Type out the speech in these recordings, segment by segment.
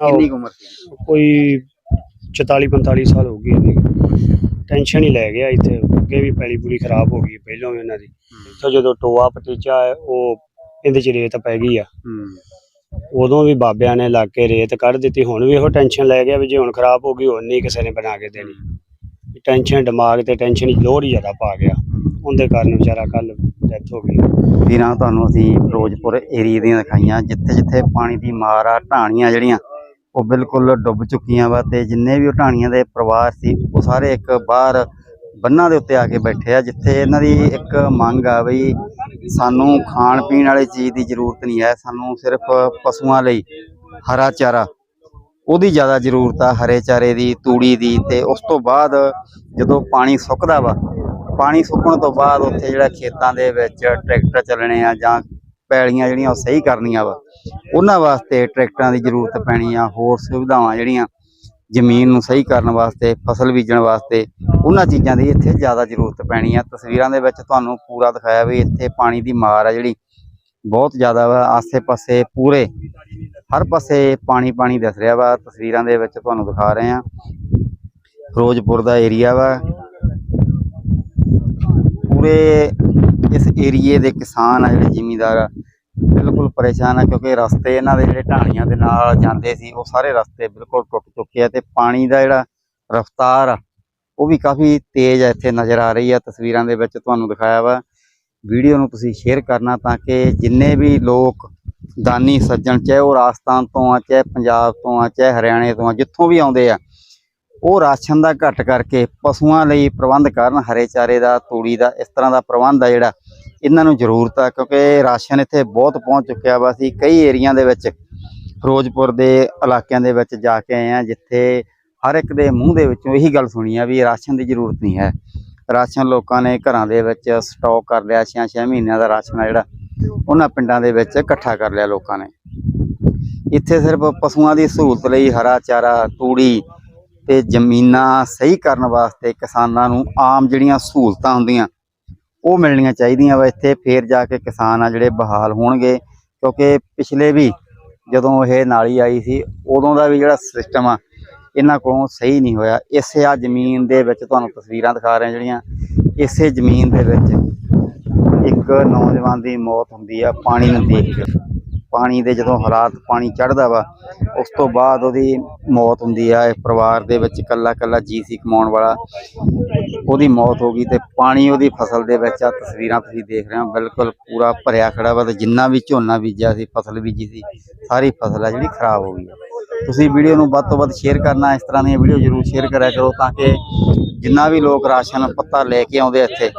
ਕਿੰਨੀ ਕੁ ਉਮਰ ਸੀ ਕੋਈ 44 45 ਸਾਲ ਹੋ ਗਏ ਨੇ ਟੈਨਸ਼ਨ ਹੀ ਲੈ ਗਿਆ ਇੱਥੇ। ਅੱਗੇ ਵੀ ਪੈਲੀ ਪੂਰੀ ਖਰਾਬ ਹੋ ਗਈ ਪਹਿਲਾਂ ਵੀ ਉਹਨਾਂ ਦੀ। ਇੱਥੇ ਜਦੋਂ ਟੋਆ ਪਟੀਚਾ ਉਹ ਇਹਦੇ ਚ ਰੇਤ ਪੈ ਗਈ ਆ। ਉਦੋਂ ਵੀ ਬਾਬਿਆਂ ਨੇ ਲਾ ਕੇ ਰੇਤ ਕੱਢ ਦਿੱਤੀ। ਹੁਣ ਵੀ ਇਹੋ ਟੈਨਸ਼ਨ ਲੈ ਗਿਆ ਵੀ ਜੇ ਹੁਣ ਖਰਾਬ ਹੋ ਗਈ ਹੁਣ ਨਹੀਂ ਕਿਸੇ ਨੇ ਬਣਾ ਕੇ ਦੇਣੀ। ਟੈਨਸ਼ਨ ਦਿਮਾਗ ਤੇ ਟੈਨਸ਼ਨ ਲੋੜ ਹੀ ਜ਼ਿਆਦਾ ਪਾ ਗਿਆ। ਉਹਦੇ ਕਾਰਨ ਵਿਚਾਰਾ ਕੱਲ ਡੈਥ ਹੋ ਗਈ ਵੀਰਾਂ ਤੁਹਾਨੂੰ ਅਸੀਂ ਫਿਰੋਜ਼ਪੁਰ ਏਰੀਆ ਦੀਆਂ ਦਿਖਾਈਆਂ। ਜਿੱਥੇ ਜਿੱਥੇ ਪਾਣੀ ਦੀ ਮਾਰ ਆ ਢਾਣੀਆਂ ਜਿਹੜੀਆਂ ਉਹ ਬਿਲਕੁਲ ਡੁੱਬ ਚੁੱਕੀਆਂ ਵਾ ਤੇ ਜਿੰਨੇ ਵੀ ਉਹ ਢਾਣੀਆਂ ਦੇ ਪਰਿਵਾਰ ਸੀ, ਉਹ ਸਾਰੇ ਇੱਕ ਬਾਹਰ ਬੰਨਾਂ ਦੇ ਉੱਤੇ ਆ ਕੇ ਬੈਠੇ ਆ, ਜਿੱਥੇ ਇਹਨਾਂ ਦੀ ਇੱਕ ਮੰਗ ਆ ਬਈ ਸਾਨੂੰ ਖਾਣ ਪੀਣ ਵਾਲੀ ਚੀਜ਼ ਦੀ ਜ਼ਰੂਰਤ ਨਹੀਂ ਹੈ, ਸਾਨੂੰ ਸਿਰਫ ਪਸ਼ੂਆਂ ਲਈ ਹਰਾ ਚਾਰਾ, ਉਹਦੀ ਜ਼ਿਆਦਾ ਜ਼ਰੂਰਤ ਆ ਹਰੇ ਚਾਰੇ ਦੀ, ਤੂੜੀ ਦੀ ਤੇ ਉਸ ਤੋਂ ਬਾਅਦ ਜਦੋਂ ਪਾਣੀ ਸੁੱਕਦਾ ਵਾ, ਪਾਣੀ ਸੁੱਕਣ ਤੋਂ ਬਾਅਦ ਉੱਥੇ ਜਿਹੜਾ ਖੇਤਾਂ ਦੇ ਵਿੱਚ ਟਰੈਕਟਰ ਚੱਲਣੇ ਆ ਜਾਂ ਪੈਲੀਆਂ ਜਿਹੜੀਆਂ ਉਹ ਸਹੀ ਕਰਨੀਆਂ ਵਾ ਉਹਨਾਂ ਵਾਸਤੇ ਟਰੈਕਟਰਾਂ ਦੀ ਜ਼ਰੂਰਤ ਪੈਣੀ ਆ, ਹੋਰ ਸੁਵਿਧਾਵਾਂ ਜਿਹੜੀਆਂ ਜ਼ਮੀਨ ਨੂੰ ਸਹੀ ਕਰਨ ਵਾਸਤੇ, ਫਸਲ ਬੀਜਣ ਵਾਸਤੇ, ਉਹਨਾਂ ਚੀਜ਼ਾਂ ਦੀ ਇੱਥੇ ਜ਼ਿਆਦਾ ਜ਼ਰੂਰਤ ਪੈਣੀ ਆ। ਤਸਵੀਰਾਂ ਦੇ ਵਿੱਚ ਤੁਹਾਨੂੰ ਪੂਰਾ ਦਿਖਾਇਆ ਵੀ ਇੱਥੇ ਪਾਣੀ ਦੀ ਮਾਰ ਆ ਜਿਹੜੀ ਬਹੁਤ ਜ਼ਿਆਦਾ ਵਾ, ਆਸੇ-ਪਾਸੇ ਪੂਰੇ, ਹਰ ਪਾਸੇ ਪਾਣੀ ਪਾਣੀ ਦਿਸ ਰਿਹਾ ਵਾ। ਤਸਵੀਰਾਂ ਦੇ ਵਿੱਚ ਤੁਹਾਨੂੰ ਦਿਖਾ ਰਹੇ ਆ। ਫਿਰੋਜ਼ਪੁਰ ਦਾ ਏਰੀਆ ਵਾ। ਪੂਰੇ ਇਸ ਏਰੀਏ ਦੇ ਕਿਸਾਨ ਆ ਜਿਹੜੇ ਜ਼ਿਮੀਂਦਾਰ ਆ। ਬਿਲਕੁਲ ਪਰੇਸ਼ਾਨ ਆ ਕਿਉਂਕਿ ਰਸਤੇ ਇਹਨਾਂ ਦੇ ਜਿਹੜੇ ਢਾਣੀਆਂ ਦੇ ਨਾਲ ਜਾਂਦੇ ਸੀ, ਉਹ ਸਾਰੇ ਰਸਤੇ ਬਿਲਕੁਲ ਟੁੱਟ ਚੁੱਕੇ ਆ ਤੇ ਪਾਣੀ ਦਾ ਜਿਹੜਾ ਰਫ਼ਤਾਰ ਆ, ਉਹ ਵੀ ਕਾਫੀ ਤੇਜ਼ ਆ ਇੱਥੇ ਨਜ਼ਰ ਆ ਰਹੀ ਆ। ਤਸਵੀਰਾਂ ਦੇ ਵਿੱਚ ਤੁਹਾਨੂੰ ਦਿਖਾਇਆ ਵਾ। ਵੀਡੀਓ ਨੂੰ ਤੁਸੀਂ ਸ਼ੇਅਰ ਕਰਨਾ ਤਾਂ ਕਿ ਜਿੰਨੇ ਵੀ ਲੋਕ ਦਾਨੀ ਸੱਜਣ, ਚਾਹੇ ਉਹ ਰਾਜਸਥਾਨ ਤੋਂ ਆ, ਚਾਹੇ ਪੰਜਾਬ ਤੋਂ ਆ, ਚਾਹੇ ਹਰਿਆਣੇ ਤੋਂ ਆ, ਜਿੱਥੋਂ ਵੀ ਆਉਂਦੇ ਆ, ਉਹ ਰਾਸ਼ਨ ਦਾ ਘੱਟ ਕਰਕੇ ਪਸ਼ੂਆਂ ਲਈ ਪ੍ਰਬੰਧ ਕਰਨ, ਹਰੇ ਚਾਰੇ ਦਾ, ਤੂੜੀ ਦਾ, ਇਸ ਤਰ੍ਹਾਂ ਦਾ ਪ੍ਰਬੰਧ ਆ ਜਿਹੜਾ ਇਹਨਾਂ ਨੂੰ ਜ਼ਰੂਰਤ ਆ, ਕਿਉਂਕਿ ਰਾਸ਼ਨ ਇੱਥੇ ਬਹੁਤ ਪਹੁੰਚ ਚੁੱਕਿਆ ਵਾ। ਅਸੀਂ ਕਈ ਏਰੀਆ ਦੇ ਵਿੱਚ, ਫਿਰੋਜ਼ਪੁਰ ਦੇ ਇਲਾਕਿਆਂ ਦੇ ਵਿੱਚ ਜਾ ਕੇ ਆਏ ਆ ਜਿੱਥੇ ਹਰ ਇੱਕ ਦੇ ਮੂੰਹ ਦੇ ਵਿੱਚੋਂ ਇਹੀ ਗੱਲ ਸੁਣੀ ਆ ਵੀ ਰਾਸ਼ਨ ਦੀ ਜ਼ਰੂਰਤ ਨਹੀਂ ਹੈ। ਰਾਸ਼ਨ ਲੋਕਾਂ ਨੇ ਘਰਾਂ ਦੇ ਵਿੱਚ ਸਟਾਕ ਕਰ ਲਿਆ 6-6 ਮਹੀਨਿਆਂ ਦਾ ਰਾਸ਼ਨ ਆ ਜਿਹੜਾ। ਉਹਨਾਂ ਪਿੰਡਾਂ ਦੇ ਵਿੱਚ ਇਕੱਠਾ ਕਰ ਲਿਆ ਲੋਕਾਂ ਨੇ। ਇੱਥੇ ਸਿਰਫ ਪਸ਼ੂਆਂ ਦੀ ਸਹੂਲਤ ਲਈ ਹਰਾ ਚਾਰਾ, ਤੂੜੀ ਤੇ ਜ਼ਮੀਨਾਂ ਸਹੀ ਕਰਨ ਵਾਸਤੇ ਕਿਸਾਨਾਂ ਨੂੰ ਆਮ ਜਿਹੜੀਆਂ ਸਹੂਲਤਾਂ ਹੁੰਦੀਆਂ ਉਹ ਮਿਲਣੀਆਂ ਚਾਹੀਦੀਆਂ ਵਾ ਇੱਥੇ, ਫੇਰ ਜਾ ਕੇ ਕਿਸਾਨ ਆ ਜਿਹੜੇ ਬਹਾਲ ਹੋਣਗੇ। ਕਿਉਂਕਿ ਪਿਛਲੇ ਵੀ ਜਦੋਂ ਇਹ ਨਾਲੀ ਆਈ ਸੀ, ਉਦੋਂ ਦਾ ਵੀ ਜਿਹੜਾ ਸਿਸਟਮ ਆ, ਇਹਨਾਂ ਕੋਲੋਂ ਸਹੀ ਨਹੀਂ ਹੋਇਆ। ਇਸੇ ਆ ਜ਼ਮੀਨ ਦੇ ਵਿੱਚ ਤੁਹਾਨੂੰ ਤਸਵੀਰਾਂ ਦਿਖਾ ਰਹੇ ਜਿਹੜੀਆਂ। ਇਸੇ ਜ਼ਮੀਨ ਦੇ ਵਿੱਚ ਇੱਕ ਨੌਜਵਾਨ ਦੀ ਮੌਤ ਹੁੰਦੀ ਆ, ਪਾਣੀ ਨੂੰ ਦੇਖ ਕੇ ਪਾਣੀ ਦੇ ਜਦੋਂ ਹਾਲਾਤ ਪਾਣੀ ਚੜਦਾ ਵਾ, ਉਸ ਤੋਂ ਬਾਅਦ ਉਹਦੀ ਮੌਤ ਹੁੰਦੀ ਆ, ਇਹ ਪਰਿਵਾਰ ਦੇ ਵਿੱਚ ਇਕੱਲਾ ਇਕੱਲਾ ਜੀ ਸੀ ਕਮਾਉਣ ਵਾਲਾ। ਉਹਦੀ ਮੌਤ ਹੋ ਗਈ ਤੇ ਪਾਣੀ ਉਹਦੀ ਫਸਲ ਦੇ ਵਿੱਚ ਆ, ਤਸਵੀਰਾਂ ਤੁਸੀਂ ਦੇਖ ਰਹੇ ਹੋ, ਬਿਲਕੁਲ ਪੂਰਾ ਭਰਿਆ ਖੜਾ ਵਾ ਤੇ ਜਿੰਨਾ ਵੀ ਝੋਨਾ ਬੀਜਿਆ ਸੀ, ਫਸਲ ਬੀਜੀ ਸੀ, ਸਾਰੀ ਫਸਲ ਆ ਜਿਹੜੀ ਖਰਾਬ ਹੋ ਗਈ ਤੁਸੀਂ ਵੀਡੀਓ ਨੂੰ ਵੱਧ ਤੋਂ ਵੱਧ ਸ਼ੇਅਰ ਕਰਨਾ, ਇਸ ਤਰ੍ਹਾਂ ਦੀਆਂ ਵੀਡੀਓ ਜ਼ਰੂਰ ਸ਼ੇਅਰ ਕਰਿਆ ਕਰੋ ਤਾਂ ਕਿ ਜਿੰਨਾ ਵੀ ਲੋਕ ਰਾਸ਼ਨ ਪੱਤਾ ਲੈ ਕੇ ਆਉਂਦੇ ਇੱਥੇ,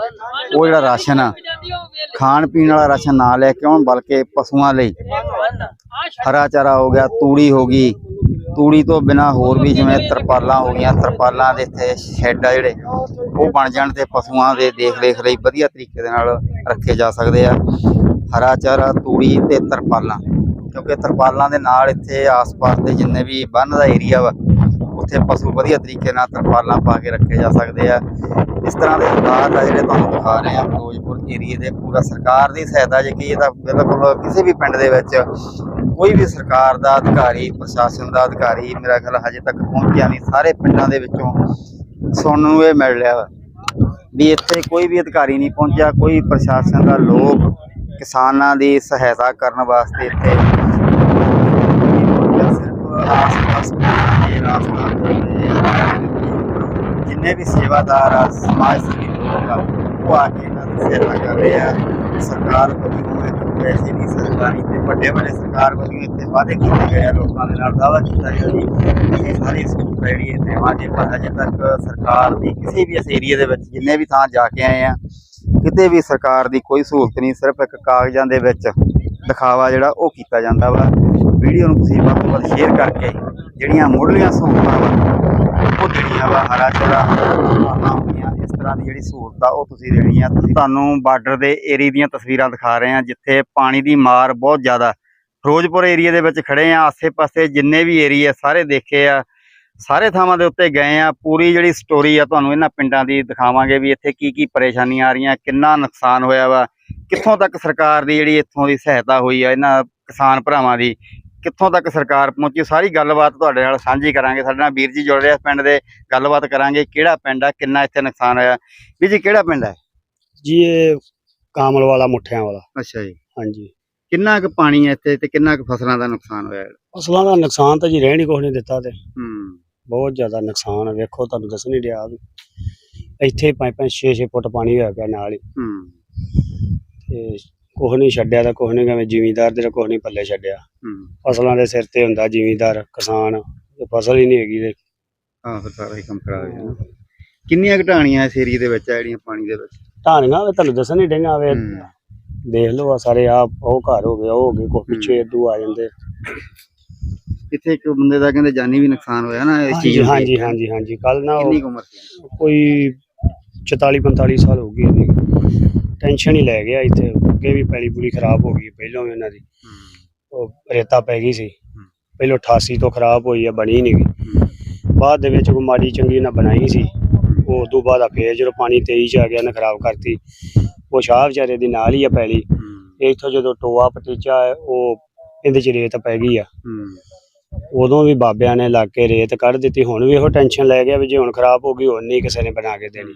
ਉਹ ਜਿਹੜਾ ਰਾਸ਼ਨ ਆ, ਖਾਣ ਪੀਣ ਵਾਲਾ ਰਾਸ਼ਨ ਨਾ ਲੈ ਕੇ ਆਉਣ, ਬਲਕਿ ਪਸ਼ੂਆਂ ਲਈ ਹਰਾ ਚਾਰਾ ਹੋ ਗਿਆ, ਤੂੜੀ ਹੋ ਗਈ। ਤੂੜੀ ਤੋਂ ਬਿਨਾ ਹੋਰ ਵੀ ਜਿਵੇਂ ਤਰਪਾਲਾਂ ਹੋ ਗਈਆਂ, ਤਰਪਾਲਾਂ ਦੇ ਇੱਥੇ ਸ਼ੈੱਡ ਆ ਜਿਹੜੇ, ਉਹ ਬਣ ਜਾਣ ਤੇ ਪਸ਼ੂਆਂ ਦੇ ਦੇਖ ਰੇਖ ਲਈ ਵਧੀਆ ਤਰੀਕੇ ਦੇ ਨਾਲ ਰੱਖੇ ਜਾ ਸਕਦੇ ਆ। ਹਰਾ ਚਾਰਾ, ਤੂੜੀ ਤੇ ਤਰਪਾਲਾਂ, ਕਿਉਂਕਿ ਤਰਪਾਲਾਂ ਦੇ ਨਾਲ ਇੱਥੇ ਆਸ-ਪਾਸ ਦੇ ਜਿੰਨੇ ਵੀ ਬੰਨ ਦਾ ਏਰੀਆ ਵਾ ਉੱਥੇ ਪਸ਼ੂ ਵਧੀਆ ਤਰੀਕੇ ਨਾਲ ਤਰਪਾਲਾਂ ਪਾ ਕੇ ਰੱਖੇ ਜਾ ਸਕਦੇ ਆ। ਇਸ ਤਰ੍ਹਾਂ ਦੇ ਹਾਲਾਤ ਆ ਜਿਹੜੇ ਤੁਹਾਨੂੰ ਦਿਖਾ ਰਹੇ ਆ ਫਿਰੋਜ਼ਪੁਰ ਏਰੀਏ ਦੇ। ਪੂਰਾ ਸਰਕਾਰ ਦੀ ਸਹਾਇਤਾ ਜੇ ਕੀ ਤਾਂ ਬਿਲਕੁਲ ਕਿਸੇ ਵੀ ਪਿੰਡ ਦੇ ਵਿੱਚ ਕੋਈ ਵੀ ਸਰਕਾਰ ਦਾ ਅਧਿਕਾਰੀ, ਪ੍ਰਸ਼ਾਸਨ ਦਾ ਅਧਿਕਾਰੀ ਮੇਰਾ ਖਿਆਲ ਹਜੇ ਤੱਕ ਪਹੁੰਚਿਆ ਨਹੀਂ। ਸਾਰੇ ਪਿੰਡਾਂ ਦੇ ਵਿੱਚੋਂ ਸੁਣਨ ਨੂੰ ਇਹ ਮਿਲ ਰਿਹਾ ਵਾ ਵੀ ਇੱਥੇ ਕੋਈ ਵੀ ਅਧਿਕਾਰੀ ਨਹੀਂ ਪਹੁੰਚਿਆ। ਕੋਈ ਪ੍ਰਸ਼ਾਸਨ ਦਾ ਲੋਕ ਕਿਸਾਨਾਂ ਦੀ ਸਹਾਇਤਾ ਕਰਨ ਵਾਸਤੇ ਇੱਥੇ ਸਿਰਫ ਆਸ-ਪਾਸ ਦੇ ਰਾਸਤਾ ਜਿੰਨੇ ਵੀ ਸੇਵਾਦਾਰ ਆ ਸਮਾਜ ਸੇਵੀ ਲੋਕ ਆ ਉਹ ਆ ਕੇ ਇਹਨਾਂ ਦੀ ਸਹਾਇਤਾ ਕਰ ਰਹੇ ਆ ਸਰਕਾਰ ਵੱਲੋਂ ਇੱਕ ਪੈਸੇ ਦੀ ਸਰਕਾਰੀ ਤੇ ਵੱਡੇ ਵੱਡੇ ਸਰਕਾਰ ਵੱਲੋਂ ਇੱਥੇ ਵਾਅਦੇ ਕੀਤੇ ਗਏ ਆ ਲੋਕਾਂ ਦੇ ਨਾਲ ਦਾਅਵਾ ਕੀਤਾ ਗਿਆ ਜੀ ਇਹ ਸਾਰੀ ਸਹੂਲਤ ਜਿਹੜੀ ਹੈ ਦੇਵਾਂਗੇ ਪਰ ਅਜੇ ਤੱਕ ਸਰਕਾਰ ਦੀ ਕਿਸੇ ਵੀ ਇਸ ਏਰੀਆ ਦੇ ਵਿੱਚ ਜਿੰਨੇ ਵੀ ਥਾਂ ਜਾ ਕੇ ਆਏ ਆ, ਕਿਤੇ ਵੀ ਸਰਕਾਰ ਦੀ ਕੋਈ ਸਹੂਲਤ ਨਹੀਂ, ਸਿਰਫ ਇੱਕ ਕਾਗਜ਼ਾਂ ਦੇ ਵਿੱਚ। ਦਿਖਾਵਾ ਜਿਹੜਾ ਉਹ ਕੀਤਾ ਜਾਂਦਾ ਵਾ। ਵੀਡੀਓ ਨੂੰ ਤੁਸੀਂ ਵੱਧ ਤੋਂ ਵੱਧ ਸ਼ੇਅਰ ਕਰਕੇ ਜਿਹੜੀਆਂ ਮੁੱਢਲੀਆਂ ਸਹੂਲਤਾਂ ਵਾ, ਉਹ ਜਿਹੜੀਆਂ ਵਾ। ਹਰਾ ਚੜਾ ਹੁੰਦੀਆਂ, ਇਸ ਤਰ੍ਹਾਂ ਦੀ ਜਿਹੜੀ ਸਹੂਲਤ ਆ ਉਹ ਤੁਸੀਂ ਦੇਣੀ ਆ ਤੁਹਾਨੂੰ ਬਾਰਡਰ ਦੇ ਏਰੀਆ ਦੀਆਂ ਤਸਵੀਰਾਂ ਦਿਖਾ ਰਹੇ ਆ ਜਿੱਥੇ ਪਾਣੀ ਦੀ ਮਾਰ ਬਹੁਤ ਜ਼ਿਆਦਾ। ਫਿਰੋਜ਼ਪੁਰ ਏਰੀਆ ਦੇ ਵਿੱਚ ਖੜੇ ਆ ਆਸੇ-ਪਾਸੇ ਜਿੰਨੇ ਵੀ ਏਰੀਆ ਸਾਰੇ ਦੇਖੇ ਆ। ਸਾਰੇ ਥਾਵਾਂ ਦੇ ਉੱਤੇ ਗਏ ਆ ਪੂਰੀ ਜਿਹੜੀ ਸਟੋਰੀ ਆ, ਤੁਹਾਨੂੰ ਇਹਨਾਂ ਪਿੰਡਾਂ ਦੀ ਦਿਖਾਵਾਂਗੇ ਵੀ ਇੱਥੇ ਕੀ ਕੀ ਪਰੇਸ਼ਾਨੀਆਂ ਆ ਰਹੀਆਂ, ਕਿੰਨਾ ਨੁਕਸਾਨ ਹੋਇਆ ਵਾ। ਕਿੱਥੋਂ ਤੱਕ ਸਰਕਾਰ ਦੀ ਜਿਹੜੀ ਇੱਥੋਂ ਦੀ ਸਹਾਇਤਾ ਹੋਈ ਆ ਇਹਨਾਂ ਕਿਸਾਨ ਭਰਾਵਾਂ ਦੀ ਕਿੱਥੋਂ ਤੱਕ ਸਰਕਾਰ ਪਹੁੰਚੀ? ਸਾਰੀ ਗੱਲਬਾਤ ਤੁਹਾਡੇ ਨਾਲ ਸਾਂਝੀ ਕਰਾਂਗੇ। ਸਾਡੇ ਨਾਲ ਵੀਰ ਜੀ ਜੁੜ ਰਹੇ ਪਿੰਡ ਦੇ ਗੱਲਬਾਤ ਕਰਾਂਗੇ ਕਿਹੜਾ ਪਿੰਡ ਆ ਕਿੰਨਾ ਇੱਥੇ ਨੁਕਸਾਨ ਹੋਇਆ? ਵੀਰ ਜੀ ਕਿਹੜਾ ਪਿੰਡ ਹੈ ਜੀ ਇਹ ਕਾਮਲ ਵਾਲਾ ਮੁੱਠਿਆਂ ਵਾਲਾ। ਅੱਛਾ ਜੀ। ਹਾਂਜੀ। ਕਿੰਨਾ ਕੁ ਪਾਣੀ ਹੈ ਇੱਥੇ ਤੇ ਕਿੰਨਾ ਕੁ ਫਸਲਾਂ ਦਾ ਨੁਕਸਾਨ ਹੋਇਆ? ਫਸਲਾਂ ਦਾ ਨੁਕਸਾਨ ਤਾਂ ਜੀ ਰਹਿਣ ਹੀ ਕੁਛ ਨਹੀਂ ਦਿੱਤਾ ਤੇ। ਹੂੰ। ਬਹੁਤ ਜ਼ਿਆਦਾ ਨੁਕਸਾਨ ਵੇਖੋ ਤੁਹਾਨੂੰ ਦੱਸ ਨਹੀਂ ਰਿਹਾ ਇੱਥੇ 5-5 6-6 ਫੁੱਟ ਪਾਣੀ ਹੋਇਆ ਪਿਆ ਨਾਲ ਹੀ। ਹੂੰ। ਤੇ ਕੁਛ ਨਹੀਂ ਛੱਡਿਆ ਤਾਂ ਕੁਛ ਨਹੀਂ ਕਿਵੇਂ ਜ਼ਿਮੀਂਦਾਰ ਦੇ ਤਾਂ ਕੁਛ ਨਹੀਂ ਪੱਲੇ ਛੱਡਿਆ। ਹੂੰ। ਫਸਲਾਂ ਦੇ ਸਿਰ ਤੇ ਹੁੰਦਾ ਜ਼ਿਮੀਂਦਾਰ ਕਿਸਾਨ ਤੇ ਫਸਲ ਹੀ ਨਹੀਂ ਹੈਗੀ ਤੇ। ਆਹ ਫਿਰ ਸਾਰਾ ਹੀ ਕੰਮ ਖਰਾਬ ਹੋ ਕਿੰਨੀਆਂ ਘਟਾਣੀਆਂ ਇਸ ਏਰੀਏ ਦੇ ਵਿੱਚ ਆ ਜਿਹੜੀਆਂ ਪਾਣੀ ਦੇ ਵਿੱਚ? ਢਾਣੀਆਂ ਵੀ ਤੁਹਾਨੂੰ ਦੱਸਣ ਨਹੀਂ ਡਈਆਂ ਵੇ। ਹੂੰ। ਦੇਖ ਲਓ ਆ ਸਾਰੇ ਆ ਉਹ ਘਰ ਹੋ ਗਿਆ ਉਹ ਹੋ ਗਏ ਕੋ ਪਿੱਛੇ ਇਦੂ ਆ ਜਾਂਦੇ। ਇੱਥੇ ਇੱਕ ਬੰਦੇ ਦਾ ਕਹਿੰਦੇ ਜਾਨੀ ਵੀ ਨੁਕਸਾਨ ਹੋਇਆ ਨਾ ਇਸ ਚੀਜ਼ ਹਾਂਜੀ ਨੂੰ ਹਾਂਜੀ। ਹਾਂਜੀ ਹਾਂਜੀ ਕੱਲ ਨਾ ਉਹ ਕਿੰਨੀ ਕੁ ਉਮਰ ਸੀ? ਕੋਈ 44 45 ਸਾਲ ਹੋ ਗਏ ਇਹਦੀ। ਟੈਨਸ਼ਨ ਹੀ ਲੈ ਗਿਆ ਇੱਥੇ। ਅੱਗੇ ਵੀ ਪੈਲੀ ਪੂਰੀ ਖਰਾਬ ਹੋ ਗਈ ਪਹਿਲਾਂ ਵੀ ਇਹਨਾਂ ਦੀ। ਉਹ ਰੇਤਾ ਪੈ ਗਈ ਸੀ। ਪਹਿਲਾਂ 88 ਤੋਂ ਖਰਾਬ ਹੋਈ ਆ ਬਣੀ ਨਹੀਂ ਗਈ ਬਾਅਦ ਦੇ ਵਿੱਚ ਕੋਈ ਮਾੜੀ ਚੰਗੀ ਨਾ ਬਣਾਈ ਸੀ। ਉਹ ਤੋਂ ਬਾਅਦ ਆ ਫੇਰ ਜਦੋਂ ਪਾਣੀ 23 ਚ ਆ ਗਿਆ ਨਾ ਖਰਾਬ ਕਰਤੀ। ਉਹ ਸ਼ਾਹ ਵਿਚਾਰੇ ਦੀ ਨਾਲ ਹੀ ਆ ਪੈਲੀ। ਇੱਥੋਂ ਜਦੋਂ ਟੋਆ ਪਟੀਚਾ ਉਹ ਇਹਦੇ ਚ ਰੇਤ ਪੈ ਗਈ ਆ। ਉਦੋਂ ਵੀ ਬਾਬਿਆਂ ਨੇ ਲਾ ਕੇ ਰੇਤ ਕੱਢ ਦਿੱਤੀ। ਹੁਣ ਵੀ ਇਹੋ ਟੈਨਸ਼ਨ ਲੈ ਗਿਆ ਵੀ ਜੇ ਹੁਣ ਖਰਾਬ ਹੋ ਗਈ ਹੁਣ ਨਹੀਂ ਕਿਸੇ ਨੇ ਬਣਾ ਕੇ ਦੇਣੀ।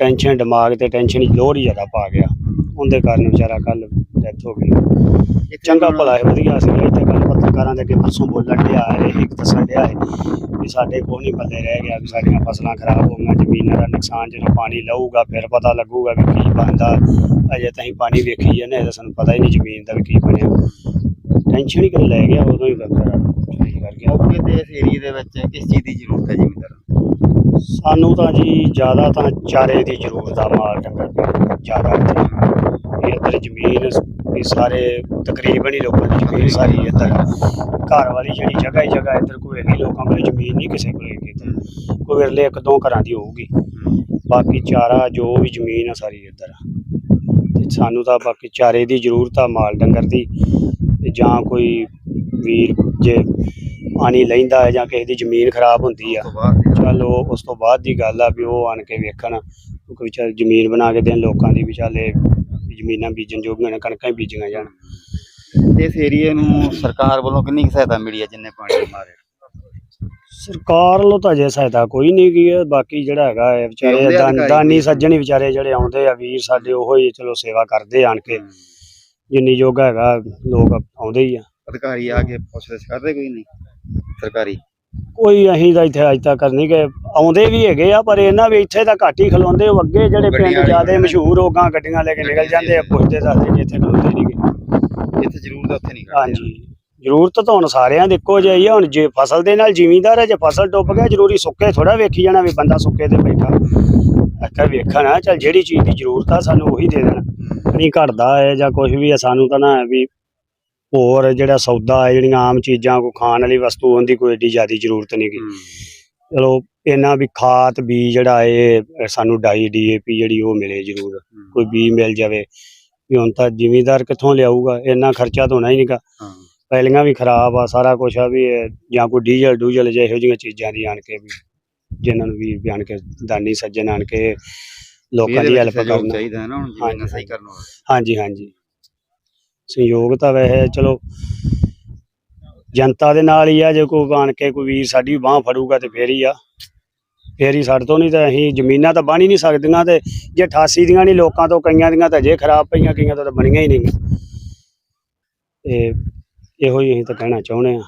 ਟੈਨਸ਼ਨ ਦਿਮਾਗ ਤੇ ਟੈਨਸ਼ਨ ਲੋੜ ਹੀ ਜ਼ਿਆਦਾ ਪਾ ਗਿਆ। ਉਹਦੇ ਕਾਰਨ ਵਿਚਾਰਾ ਕੱਲ ਡੈਥ ਹੋ ਗਈ ਚੰਗਾ ਭਲਾ ਹੈ ਵਧੀਆ ਸੀ ਇੱਥੇ ਕੱਲ ਪੱਤਰਕਾਰਾਂ ਦੇ ਅੱਗੇ ਪਰਸੋਂ ਬੋਲਣ ਡਿਆ ਇਹ ਇੱਕ ਦੱਸਣ ਡਿਆ ਹੈ ਵੀ ਸਾਡੇ ਕੋਲ ਨਹੀਂ ਪੱਲੇ ਰਹਿ ਗਿਆ ਵੀ ਸਾਡੀਆਂ ਫਸਲਾਂ ਖਰਾਬ ਹੋ ਗਈਆਂ ਜ਼ਮੀਨਾਂ ਦਾ ਨੁਕਸਾਨ ਜਦੋਂ ਪਾਣੀ ਲਊਗਾ ਫਿਰ ਪਤਾ ਲੱਗੂਗਾ ਵੀ ਕੀ ਬਣਦਾ। ਅਜੇ ਤਾਂ ਅਸੀਂ ਪਾਣੀ ਵੇਖੀ ਜਾਂਦੇ ਹਾਂ ਤਾਂ ਸਾਨੂੰ ਪਤਾ ਹੀ ਨਹੀਂ ਜ਼ਮੀਨ ਦਾ ਵੀ ਕੀ ਬਣਿਆ। ਟੈਨਸ਼ਨ ਹੀ ਕਰ ਲੈ ਗਿਆ ਉਦੋਂ ਹੀ ਕਰ ਸਹੀ ਕਰ ਗਿਆ ਤੇ ਇਸ ਏਰੀਏ ਦੇ ਵਿੱਚ ਕਿਸ ਚੀਜ਼ ਦੀ ਜ਼ਰੂਰਤ ਹੈ ਜ਼ਿਮੀਂਦਾਰਾਂ ਸਾਨੂੰ ਤਾਂ ਜੀ ਜ਼ਿਆਦਾ ਤਾਂ ਚਾਰੇ ਦੀ ਜ਼ਰੂਰਤ ਆ ਮਾਲ ਡੰਗਰ ਦੀ, ਜ਼ਿਆਦਾ ਇੱਥੇ। ਇੱਧਰ ਜ਼ਮੀਨ ਵੀ ਸਾਰੇ ਤਕਰੀਬਨ ਹੀ ਲੋਕਾਂ ਦੀ ਜ਼ਮੀਨ ਸਾਰੀ ਇੱਧਰ। ਘਰ ਵਾਲੀ ਜਿਹੜੀ ਜਗ੍ਹਾ ਹੀ ਜਗ੍ਹਾ ਇੱਧਰ ਕੋਈ ਹੈਗੀ ਲੋਕਾਂ ਕੋਲ ਜ਼ਮੀਨ ਨਹੀਂ ਕਿਸੇ ਕੋਲ ਹੈਗੀ ਇੱਧਰ। ਕੋਈ ਵਿਰਲੇ ਇੱਕ ਦੋ ਘਰਾਂ ਦੀ ਹੋਊਗੀ। ਬਾਕੀ ਚਾਰਾ ਜੋ ਵੀ ਜ਼ਮੀਨ ਆ ਸਾਰੀ ਇੱਧਰ। ਆ ਤੇ ਸਾਨੂੰ ਤਾਂ ਬਾਕੀ ਚਾਰੇ ਦੀ ਜ਼ਰੂਰਤ ਆ ਮਾਲ ਡੰਗਰ ਦੀ। ਜਾਂ ਕੋਈ ਵੀਰ ਜੇ ਪਾਣੀ ਲੈਂਦਾ ਹੈ ਜਾਂ ਕਿਸੇ ਦੀ ਜ਼ਮੀਨ ਖਰਾਬ ਹੁੰਦੀ ਆ ਚੱਲ ਉਹ ਉਸ ਤੋਂ ਬਾਅਦ ਦੀ ਗੱਲ ਆ ਵੀ ਉਹ ਆਣ ਕੇ ਵੇਖਣ ਕੋਈ ਚੱਲ ਜ਼ਮੀਨ ਬਣਾ ਕੇ ਦੇਣ ਲੋਕਾਂ ਦੀ ਵੀ ਚੱਲ ਇਹ ਵੀ ਜ਼ਮੀਨਾਂ ਬੀਜਣ ਜੋਗੀਆਂ ਨੇ ਕਣਕਾਂ ਹੀ ਬੀਜੀਆਂ ਜਾਣ। ਇਸ ਏਰੀਏ ਨੂੰ ਸਰਕਾਰ ਵੱਲੋਂ ਕਿੰਨੀ ਕੁ ਸਹਾਇਤਾ ਮਿਲੀ ਹੈ ਜਿੰਨੇ ਪਾਣੀ ਮਾਰੇ? ਸਰਕਾਰ ਵੱਲੋਂ ਤਾਂ ਜੇ ਸਹਾਇਤਾ ਕੋਈ ਨਹੀਂ ਕੀ ਹੈ ਬਾਕੀ ਜਿਹੜਾ ਹੈਗਾ ਹੈ ਵਿਚਾਰੇ ਦਾਨ-। ਸੱਜਣ ਹੀ ਵਿਚਾਰੇ ਜਿਹੜੇ ਆਉਂਦੇ ਆ ਵੀਰ ਸਾਡੇ ਉਹੋ ਹੀ ਚਲੋ ਸੇਵਾ ਕਰਦੇ ਆਣ ਕੇ। ਜਿੰਨੀ ਜੋਗਾ ਹੈਗਾ ਲੋਕ ਆਉਂਦੇ ਹੀ ਆ। ਅਧਿਕਾਰੀ ਆ ਕੇ ਪੁੱਛਦੇ ਕਰਦੇ ਕੋਈ ਨਹੀਂ? ਸਰਕਾਰੀ? ਕੋਈ ਅਸੀਂ ਤਾਂ ਇੱਥੇ ਅੱਜ ਤੱਕ ਨਹੀਂ ਗਏ। ਆਉਂਦੇ ਵੀ ਹੈਗੇ ਆ ਪਰ ਇਹਨਾਂ ਵੀ ਇੱਥੇ ਤਾਂ ਘੱਟ ਹੀ ਖਲੋਂਦੇ। ਉਹ ਅੱਗੇ ਜਿਹੜੇ ਪਿੰਡ ਜਿਆਦੇ। ਮਸ਼ਹੂਰ ਹੋ ਗਾਂ ਗੱਡੀਆਂ ਲੈ ਕੇ ਨਿਕਲ ਜਾਂਦੇ ਆ ਪੁੱਛਦੇ ਦੱਸਦੇ ਜੀ ਇੱਥੇ ਖਲੋਂਦੇ ਨਹੀਂ ਗੇ। ਇੱਥੇ ਜ਼ਰੂਰਤ ਉੱਥੇ ਨਹੀਂ ਕਰਦੇ ਹਾਂਜੀ। ਜ਼ਰੂਰਤ ਤਾਂ ਹੁਣ ਸਾਰਿਆਂ ਦੀ ਇੱਕੋ ਜਿਹੀ ਆ। ਹੁਣ ਜੇ ਫਸਲ ਦੇ ਨਾਲ ਜ਼ਿਮੀਂਦਾਰ ਹੈ ਜੇ ਫਸਲ ਡੁੱਬ ਗਿਆ ਜ਼ਰੂਰੀ ਸੁੱਕੇ ਥੋੜਾ ਵੇਖੀ ਜਾਣਾ ਵੀ ਬੰਦਾ ਸੁੱਕੇ ਤੇ ਬੈਠਾ। ਅੱਖਰ ਵੇਖਣਾ ਚੱਲ ਜਿਹੜੀ ਚੀਜ਼ ਦੀ ਜ਼ਰੂਰਤ ਆ ਸਾਨੂੰ ਉਹੀ ਦੇ ਦੇਣ। ਨਹੀਂ ਘਟਦਾ ਹੈ ਜਾਂ ਕੁਝ ਵੀ ਹੈ ਸਾਨੂੰ ਤਾਂ ਨਾ ਵੀ ਹੋਰ ਜਿਹੜਾ ਸੌਦਾ ਹੈ ਜਿਹੜੀਆਂ ਆਮ ਚੀਜ਼ਾਂ ਕੋ ਖਾਣ ਵਾਲੀ ਵਸਤੂ ਹੁੰਦੀ ਕੋਈ ਏਡੀ ਜ਼ਿਆਦਾ ਜ਼ਰੂਰਤ ਨਹੀਂ ਗੀ। ਚਲੋ ਇਹਨਾਂ ਵੀ ਖਾਦ ਬੀ ਜਿਹੜਾ ਇਹ ਸਾਨੂੰ ਡਾਈ ਡੀਏਪੀ ਜਿਹੜੀ ਉਹ ਮਿਲੇ ਜ਼ਰੂਰ। ਕੋਈ ਬੀ ਮਿਲ ਜਾਵੇ। ਵੀ ਹੁਣ ਤਾਂ ਜ਼ਿਮੀਂਦਾਰ ਕਿੱਥੋਂ ਲਿਆਊਗਾ? ਇੰਨਾ ਖਰਚਾ ਤਾਂ ਹੋਣਾ ਹੀ ਨਹੀਂਗਾ। ਹਾਂ। ਪੈਲੀਆਂ ਵੀ ਖਰਾਬ ਆ ਸਾਰਾ ਕੁਝ ਆ ਵੀ ਜਾਂ ਕੋਈ ਡੀਜ਼ਲ ਡੂਜ਼ਲ ਜਾਂ ਇਹੋ ਜਿਹੀਆਂ ਚੀਜ਼ਾਂ ਦੀ ਆਣ ਕੇ ਵੀ ਜਿਨ੍ਹਾਂ ਨੂੰ ਵੀ ਆਣ ਕੇ ਦਾਨੀ ਸੱਜਣ ਆਣ ਕੇ ਲੋਕਾਂ ਦੀ ਹੈਲਪ ਕਰਨਾ। ਚਾਹੀਦਾ ਹੈ ਨਾ ਹੁਣ ਜਿਵੇਂ ਸਹੀ ਕਰਨ ਹਾਂਜੀ ਹਾਂਜੀ। ਸੰਯੋਗ ਤਾਂ ਵੈਸੇ ਚਲੋ ਜਨਤਾ ਦੇ ਨਾਲ ਹੀ ਆ, ਜੇ ਕੋਈ ਬਣ ਕੇ ਕੋਈ ਵੀਰ ਸਾਡੀ ਬਾਹ ਫੜੂਗਾ ਤੇ ਫੇਰ ਹੀ ਆ। ਫੇਰ ਹੀ ਸਾਡੇ ਤੋਂ ਨਹੀਂ ਤਾਂ ਅਸੀਂ ਜ਼ਮੀਨਾਂ ਤਾਂ ਬਣ ਹੀ ਨਹੀਂ ਸਕਦੀਆਂ ਤੇ ਜੇ 88 ਦੀਆਂ ਨਹੀਂ, ਲੋਕਾਂ ਤੋਂ ਕਈਆਂ ਦੀਆਂ ਤਾਂ ਜੇ ਖਰਾਬ ਪਈਆਂ, ਕਈਆਂ ਤੋਂ ਤਾਂ ਬਣੀਆਂ ਹੀ ਨਹੀਂ। ਤੇ ਇਹੋ ਹੀ ਅਸੀਂ ਤਾਂ ਕਹਿਣਾ ਚਾਹੁੰਦੇ ਆ